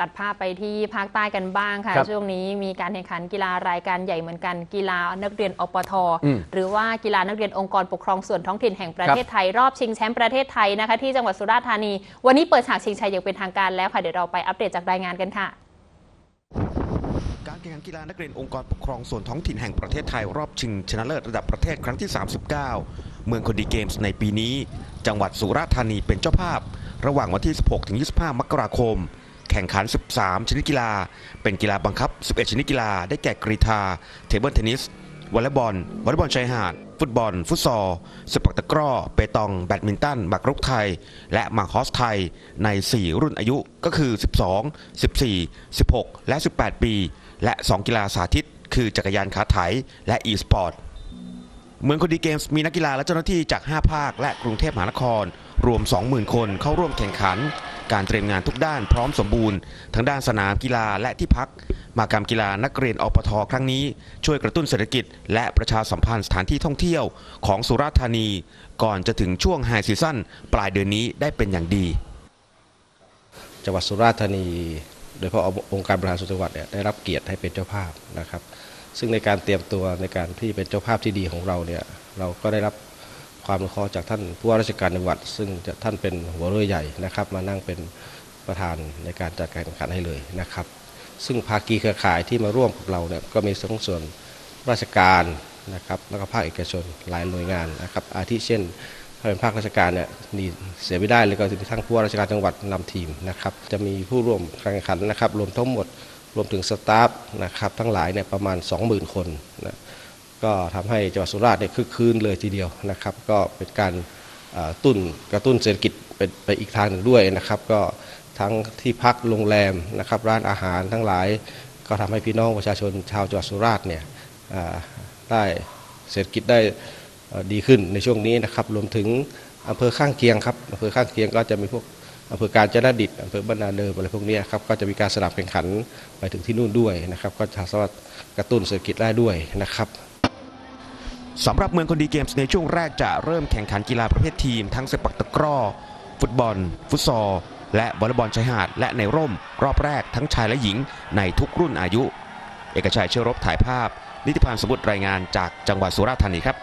ตัดภาพไปที่ภาคใต้กันบ้างค่ะครับช่วงนี้มีการแข่งขันกีฬารายการใหญ่เหมือนกันกีฬานักเรียนอปทอืมหรือว่ากีฬานักเรียนองค์กรปกครองส่วนท้องถิ่นแห่งประครับเทศไทย รอบชิงแชมป์ประเทศไทยนะคะที่จังหวัดสุราษฎร์ธานี วันนี้เปิดฉากชิงชัยอย่างเป็นทางการแล้วค่ะเดี๋ยวเราไปอัปเดตจากรายงานกันค่ะการแข่งขันกีฬานักเรียนองค์กรปกครองส่วนท้องถิ่นแห่งประเทศไทย รอบชิงชนะเลิศระดับประเทศครั้งที่ 39 เมืองคนดีเกมส์ในปีนี้ จังหวัดสุราษฎร์ธานีเป็นเจ้าภาพ ระหว่างวันที่ 16 ถึง 25 มกราคม แข่งขัน 13 ชนิดกีฬา เป็นกีฬาบังคับ 11 ชนิดกีฬา ได้แก่กรีธา เทเบิลเทนนิส วอลเลย์บอล วอลเลย์บอลชายหาด ฟุตบอล ฟุตซอล สปักตะกร้อ เปตอง แบดมินตันหมากรุกไทย และหมากฮอสไทย ใน 4 รุ่นอายุ ก็คือ 12 14 16 และ 18 ปี และ 2 กีฬาสาธิต คือจักรยานขาไถ และ e-sport เมืองคนดีเกมส์มีนักกีฬาและเจ้าหน้าที่จาก 5 ภาค และกรุงเทพมหานคร รวม 20,000 คนเข้าร่วมแข่งขัน การเตรียมงานทุกด้านพร้อมสมบูรณ์ ทั้งด้านสนามกีฬาและที่พัก มากรรมกีฬานักเรียนอปทครั้งนี้ ช่วยกระตุ้นเศรษฐกิจ และประชาสัมพันธ์สถานที่ท่องเที่ยวของสุราษฎร์ธานี ก่อนจะถึงช่วงไฮซีซั่นปลายเดือนนี้ได้เป็นอย่างดี จังหวัดสุราษฎร์ธานี โดยเฉพาะองค์การบริหารส่วนจังหวัดเนี่ยได้รับเกียรติให้เป็นเจ้าภาพนะครับ ซึ่งในการเตรียมตัวในการที่เป็นเจ้าภาพที่ดีของเราเนี่ยเราก็ได้รับ ความอนุเคราะห์จากท่านผู้ว่าราชการจังหวัด ซึ่งท่านเป็นหัวเรือใหญ่นะครับ มานั่งเป็นประธานในการจัดการแข่งขันให้เลยนะครับ ซึ่งภาคีเครือข่ายที่มาร่วมกับเราเนี่ยก็มีทั้งส่วนราชการนะครับแล้วก็ภาคเอกชนหลายหน่วยงานนะครับอาทิเช่นถ้าเป็นภาคราชการเนี่ยนี่เสียไม่ได้เลยก็จะมีทั้งผู้ว่าราชการจังหวัดนำทีมนะครับจะมีผู้ร่วมการแข่งขันนะครับรวมทั้งหมดรวมถึงสตาฟนะครับทั้งหลายเนี่ยประมาณ 20,000 คนนะ ก็ทำให้จังหวัดสุราษฎร์เนี่ยคึกคืนเลยทีเดียวนะครับ ก็เป็นการตุ้นกระตุ้นเศรษฐกิจเป็นไปอีกทางหนึ่งด้วยนะครับ ก็ทั้งที่พักโรงแรมนะครับ ร้านอาหารทั้งหลาย ก็ทำให้พี่น้องประชาชนชาวจังหวัดสุราษฎร์เนี่ยได้เศรษฐกิจได้ดีขึ้นในช่วงนี้นะครับ รวมถึงอำเภอข้างเคียงครับอำเภอข้างเคียงก็จะมีพวกอำเภอการจนดิตอำเภอบรรนาเดิมอะไรพวกนี้ครับก็จะมีการสนับแข่งขันไปถึงที่นู่นด้วยนะครับ ก็จะสามารถกระตุ้นเศรษฐกิจได้ด้วยนะครับ สำหรับเมืองคนดีเกมส์ในช่วงแรกจะเริ่มแข่งขันกีฬาประเภททีม ทั้งสปักตะกร้อ ฟุตบอล ฟุตซอล และวอลเลย์บอลชายหาด และในร่ม รอบแรกทั้งชายและหญิงในทุกรุ่นอายุ เอกชัยเชื้อรบถ่ายภาพ นิติพันธ์สมุทรรายงานจากจังหวัดสุราษฎร์ธานีครับ